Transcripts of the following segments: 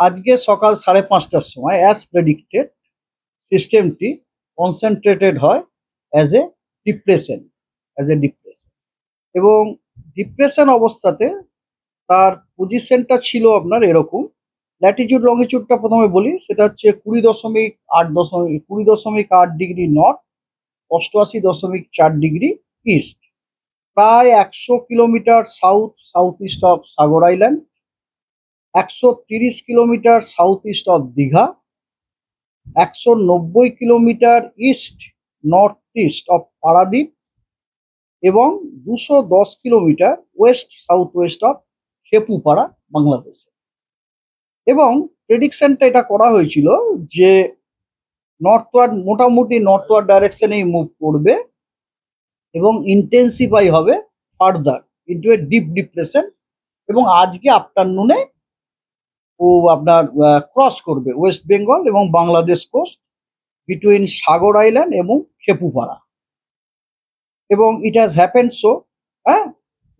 আজকে সকাল সাড়ে পাঁচটার সময় অ্যাজ প্রেডিক্টেড সিস্টেমটি কনসেন্ট্রেটেড হয় as a depression as a depression এবং ডিপ্রেশন অবস্থাতে তার পজিশনটা ছিল আপনার এরকম ল্যাটিচিউড লঙ্গিচিউডটা প্রথমে বলি, সেটা হচ্ছে কুড়ি দশমিক আট দশমিক, কুড়ি দশমিক আট ডিগ্রি নর্থ অষ্টআশি দশমিক চার ডিগ্রি ইস্ট প্রায় একশো kilometre south south east of Sagar island একশো তিরিশ kilometre south east of Digha, একশো নব্বই kilometre east north east of Paradip এবং দুশো দশ kilometre west south west of Khepupara বাংলাদেশে এবং প্রেডিকশনটা এটা করা হয়েছিল যে নর্থওয়ার্ড মোটামুটি নর্থওয়ার্ড ডাইরেকশনেই মুভ করবে এবং ইন্টেন্সিফাই হবে further into a deep depression এবং আজকে আফটারনুনে ও আপনার ক্রস করবে ওয়েস্ট বেঙ্গল এবং Bangladesh coast between Sagar island এবং খেপুপাড়া এবং ইট হ্যাজ হ্যাপেন সো হ্যাঁ?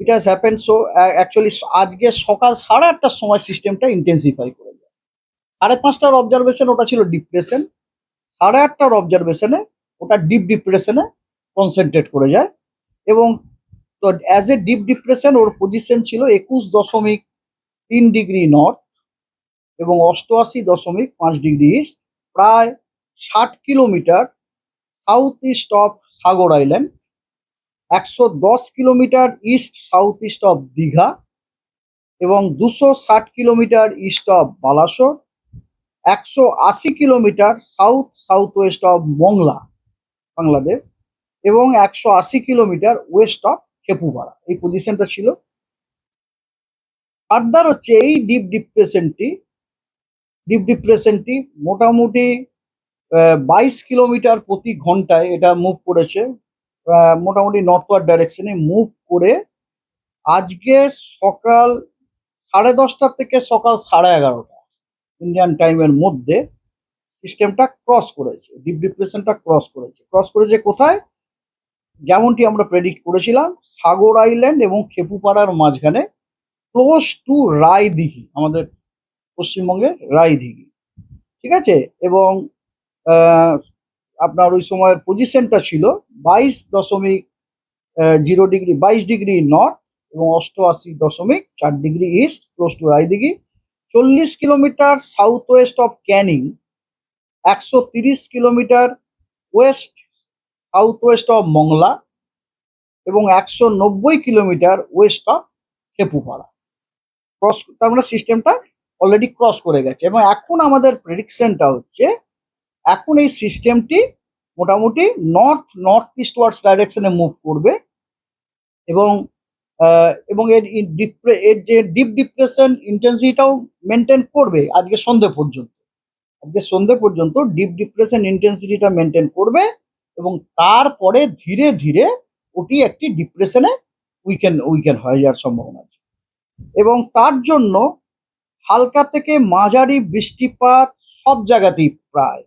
It has happen so actually আজকে সকাল সাড়ে আটটার সময় সিস্টেমটা ইন্টেন্সিফাই করে যায়। সাড়ে পাঁচটার অবজারভেশন ওটা ছিল ডিপ্রেশন সাড়ে আটটার অবজারভেশনে ওটা ডিপ ডিপ্রেশনে কনসেন্ট্রেট করে যায়। এবং তো অ্যাজ এ ডিপ ডিপ্রেশন ওর পজিশন ছিল একুশ দশমিক তিন ডিগ্রি নর্থ এবং অষ্টআশি দশমিক পাঁচ ডিগ্রি ইস্ট, প্রায় ষাট kilometre south east of Sagar island একশো দশ kilometre east south east of Digha এবং দুশো ষাট কিলোমিটার ইস্ট অফ বালাসোর, একশো আশি kilometre south south west of Mongla, Bangladesh এবং একশো আশি কিলোমিটার ওয়েস্ট অফ খেপুপাড়া এই পজিশনটা ছিল। ফার্দার হচ্ছে এই ডিপ ডিপ্রেশনটি ডিপ ডিপ্রেশনটি মোটামুটি বাইশ কিলোমিটার প্রতি ঘন্টায় এটা মুভ করেছে। মোটামুটি নর্থওয়ার্ড ডাইরেকশনে মুভ করে আজকে সকাল সাড়ে দশটা থেকে সকাল সাড়ে এগারোটা ইন্ডিয়ান টাইমের মধ্যে সিস্টেমটা ক্রস করেছে ডিপ ডিপ্রেশনটা ক্রস করেছে। ক্রস করেছে কোথায়? যেমনটি আমরা প্রেডিক্ট করেছিলাম, সাগর আইল্যান্ড এবং খেপুপাড়ার মাঝখানে ক্লোজ টু রায়দিঘি, আমাদের পশ্চিমবঙ্গের রায়দিঘি। ঠিক আছে? এবং আপনার ওই সময়ের পজিশনটা ছিল বাইশ দশমিক জিরো ডিগ্রি বাইশ ডিগ্রি নর্থ এবং অষ্টআশি দশমিক চার degree east close to Raidighi. চল্লিশ kilometre south west of Canning একশো তিরিশ kilometre west south west of Mongla এবং একশো নব্বই kilometre west of Khepupara cross তার মানে সিস্টেমটা অলরেডি ক্রস করে গেছে। এবং এখন আমাদের প্রেডিকশনটা হচ্ছে, এখন এই সিস্টেমটি মোটামুটি নর্থ নর্থ ইস্ট ওয়ার্ডস ডাইরেকশনে মুভ করবে। এবং এবং এর এর যে ডিপ ডিপ্রেশন ইন্টেন্সিটিটাও মেনটেন করবে আজকে সন্ধে পর্যন্ত। আজকে সন্ধে পর্যন্ত ডিপ ডিপ্রেশন ইন্টেন্সিটিটা মেনটেন করবে এবং তারপরে ধীরে ধীরে ওটি একটি ডিপ্রেশনে উইকেন উইকেন হয়ে যাওয়ার সম্ভাবনা আছে। এবং তার জন্য হালকা থেকে মাঝারি বৃষ্টিপাত সব জায়গাতেই প্রায়।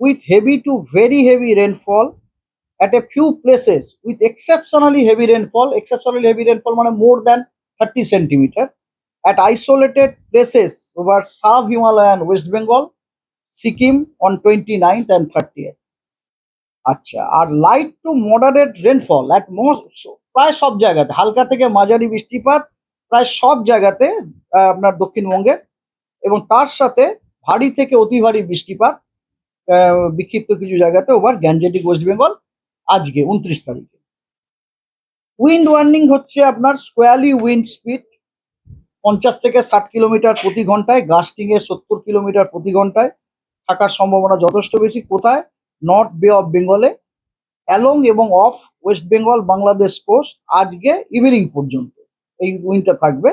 With heavy to very heavy rainfall at a few places with exceptionally heavy rainfall exceptionally heavy rainfall মানে more than thirty centimetre at isolated places over sub Himalayan West Bengal Sikkim on twenty ninth and thirty আচ্ছা আর light to moderate rainfall at most প্রায় সব জায়গাতে, হালকা থেকে মাঝারি বৃষ্টিপাত প্রায় সব জায়গাতে আপনার দক্ষিণবঙ্গের। এবং তার সাথে ভারী থেকে অতি ভারী বৃষ্টিপাত বিক্ষিপ্ত কিছু জায়গাতে ওভার গ্যাঞ্জেটিক ওয়েস্ট বেঙ্গল আজকে উনত্রিশ তারিখে। উইন্ড ওয়ার্নিং হচ্ছে আপনার স্কোয়ালি উইন্ড স্পিড পঞ্চাশ থেকে ষাট কিলোমিটার প্রতি ঘন্টায়, গাস্টিং এ সত্তর কিলোমিটার প্রতি ঘন্টায়। থাকার সম্ভাবনা যথেষ্ট বেশি। কোথায়? নর্থ বে অফ বেঙ্গলে। অ্যালং এবং off West Bengal, Bangladesh coast আজকে ইভিনিং পর্যন্ত এই উইন্ডটা থাকবে।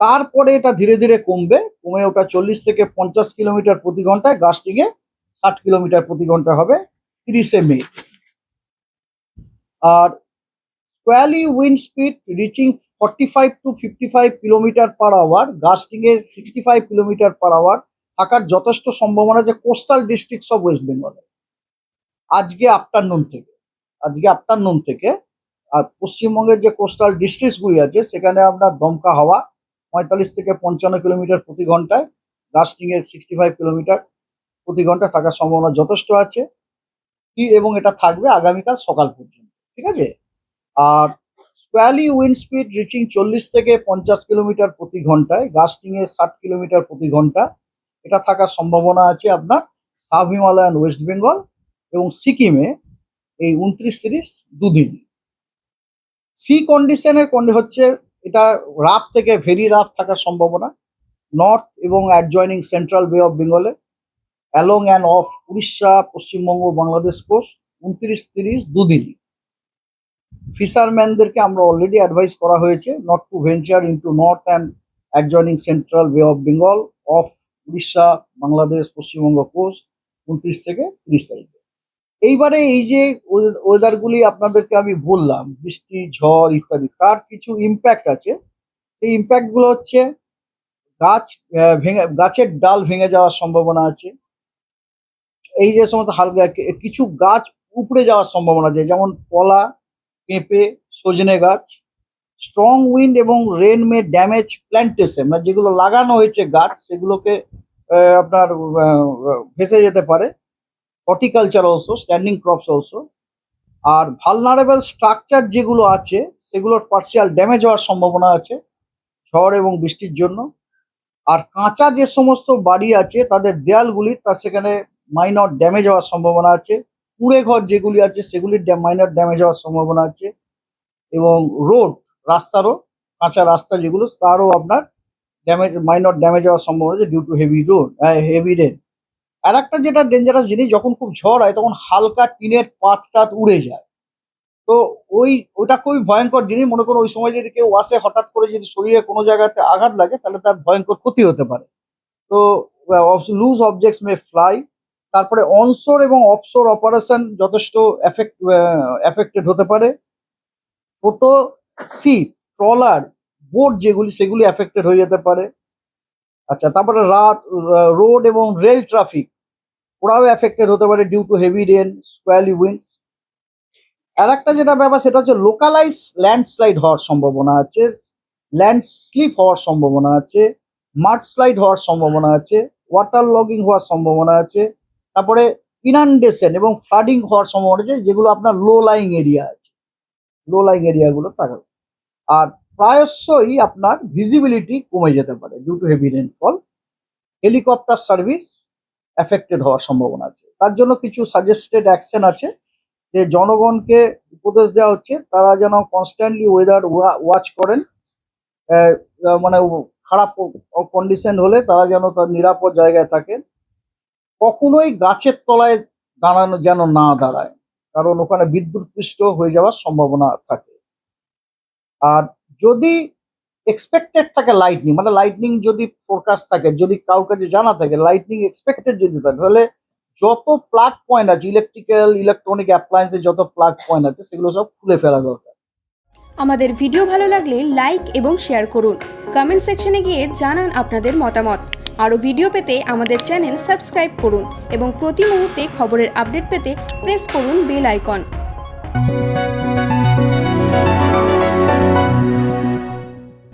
তারপরে এটা ধীরে ধীরে কমবে, কমে ওটা চল্লিশ থেকে পঞ্চাশ কিলোমিটার প্রতি ঘন্টায় গাস্টিং এ ষাট কিলোমিটার প্রতি ঘণ্টা হবে তিরিশে মে। আর squally wind speed reaching forty five to fifty five kilometre per hour gusting a sixty five kilometre per hour, থাকার যথেষ্ট সম্ভাবনা যে কোস্টাল ডিস্ট্রিক্টস অফ ওয়েস্ট বেঙ্গলে। আজকে আফটারনুন থেকে, আজকে আফটারনুন থেকে, আর পশ্চিমবঙ্গের যে কোস্টাল ডিস্ট্রিক্টসগুলি আছে, সেখানে আপনার দমকা হাওয়া পঁয়তাল্লিশ থেকে পঞ্চান্ন কিলোমিটার প্রতি ঘন্টায় এর সিক্সটি ফাইভ কিলোমিটার প্রতি ঘণ্টা থাকার সম্ভাবনা যথেষ্ট আছে। এবং এটা থাকবে আগামীকাল সকাল পর্যন্ত, ঠিক আছে? আর স্কোয়ালি উইন্ড স্পিড রিচিং চল্লিশ থেকে পঞ্চাশ কিলোমিটার প্রতি ঘন্টায় গাস্টিং এ ষাট কিলোমিটার প্রতি ঘণ্টা, এটা থাকার সম্ভাবনা আছে আপনার সাব হিমালয়ান ওয়েস্ট বেঙ্গল এবং সিকিমে এই উনত্রিশ তিরিশ দুদিন। সি কন্ডিশনের কন্ডি হচ্ছে এটা রাফ থেকে ভেরি রাফ থাকার সম্ভাবনা। নর্থ এবং অ্যাডজয়নিং সেন্ট্রাল বে অফ বেঙ্গলে along and off Orissa, Paschimbanga Bangladesh coast উনত্রিশ তিরিশ দুদিনই ফিশারম্যানদেরকে আমরা অলরেডি অ্যাডভাইস করা হয়েছে not to venture into north and adjoining central Bay of Bengal off Orissa Bangladesh Paschimbanga coast উনত্রিশ থেকে তিরিশ তারিখে। এইবারে এই যে ওয়েদারগুলি আপনাদেরকে আমি বললাম, বৃষ্টি, ঝড় ইত্যাদি, তার কিছু ইম্প্যাক্ট আছে। সেই ইম্প্যাক্টগুলো হচ্ছে গাছ ভেঙে, গাছের ডাল ভেঙে যাওয়ার সম্ভাবনা আছে। এই যে সমস্ত হালকা কিছু গাছ উপড়ে যাওয়ার সম্ভাবনা আছে, যেমন কলা, পেঁপে, সজনে গাছ। স্ট্রং উইন্ড এবং রেন মে ড্যামেজ প্ল্যান্টেশন মানে যেগুলো লাগানো হয়েছে গাছ, সেগুলোকে আপনার ভেসে যেতে পারে। Horticulture also standing crops also আর ভালনারেবল স্ট্রাকচার যেগুলো আছে, সেগুলোর পার্সিয়াল ড্যামেজ হওয়ার সম্ভাবনা আছে ঝড় এবং বৃষ্টির জন্য। আর কাঁচা যে সমস্ত বাড়ি আছে, তাদের দেয়ালগুলি তার সেখানে মাইনর ড্যামেজ হওয়ার সম্ভাবনা আছে। কুড়ে ঘর যেগুলি আছে, সেগুলির মাইনর ড্যামেজ হওয়ার সম্ভাবনা আছে। এবং রোড রাস্তারও কাঁচা রাস্তা যেগুলো, তারও আপনার ড্যামেজ মাইনর ড্যামেজ হওয়ার সম্ভাবনা আছে due to heavy road heavy rain আর একটা যেটা ডেঞ্জারাস জিনিস, যখন খুব ঝড় হয়, তখন হালকা টিনের পাত টাত উড়ে যায়। তো ওই, ওটা খুবই ভয়ঙ্কর জিনিস। মনে করো ওই সময় যদি কেউ আসে, হঠাৎ করে যদি শরীরে কোনো জায়গাতে আঘাত লাগে, তাহলে তার ভয়ঙ্কর ক্ষতি হতে পারে। তো লুজ অবজেক্টস মে ফ্লাই তারপরে অনশোর এবং অফশোর অপারেশন যথেষ্ট এফেক্ট এফেক্টেড হতে পারে। ছোট সিপ ট্রলার বোট যেগুলি, সেগুলি এফেক্টেড হয়ে যেতে পারে। আচ্ছা তারপরে রাত রোড এবং রেল ট্রাফিক ওরাও এফেক্টেড হতে পারে due to heavy rain squally winds আর একটা যেটা ব্যাপার, সেটা হচ্ছে লোকালাইজ ল্যান্ডস্লাইড হওয়ার সম্ভাবনা আছে ল্যান্ড স্লিপ হওয়ার সম্ভাবনা আছে মাড স্লাইড হওয়ার সম্ভাবনা আছে ওয়াটার লগিং হওয়ার সম্ভাবনা আছে, তারপরে ইনান্ডেশন এবং ফ্লাডিং হওয়ার সম্ভাবনা আছে, যেগুলো আপনার লো লাইং এরিয়া আছে। লো লাইং এরিয়াগুলো থাকবে আর প্রায়শই আপনার ভিজিবিলিটি কমে যেতে পারে due to heavy rainfall helicopter service affected হওয়ার সম্ভাবনা আছে। তার জন্য কিছু সাজেস্টেড অ্যাকশন আছে, যে জনগণকে উপদেশ দেওয়া হচ্ছে, তারা যেন কনস্ট্যান্টলি ওয়েদার ওয়াচ করেন। মানে খারাপ কন্ডিশন হলে তারা যেন তার নিরাপদ জায়গায় থাকেন কখনোই গাছের তলায় দাঁড়ানো যেন না দাঁড়ায়, কারণ ওখানে বিদ্যুৎ বিদ্যুৎপৃষ্ট হয়ে যাওয়ার সম্ভাবনা থাকে। আর যদি এক্সপেক্টেড থাকে লাইটনিং মানে লাইটনিং যদি ফোরকাস্ট থাকে, যদি কারোর কাছে জানা থাকে লাইটনিং এক্সপেক্টেড যদি থাকে, তাহলে যত প্লাগ পয়েন্ট আছে ইলেকট্রিক্যাল ইলেকট্রনিক অ্যাপ্লায়েন্সের যত প্লাগ পয়েন্ট আছে, সেগুলো সব খুলে ফেলা দরকার। আমাদের ভিডিও ভালো লাগলে লাইক এবং শেয়ার করুন। কমেন্ট সেকশনে গিয়ে জানান আপনাদের মতামত। আরও ভিডিও পেতে আমাদের চ্যানেল সাবস্ক্রাইব করুন এবং প্রতি মুহূর্তে খবরের আপডেট পেতে প্রেস করুন বেল আইকন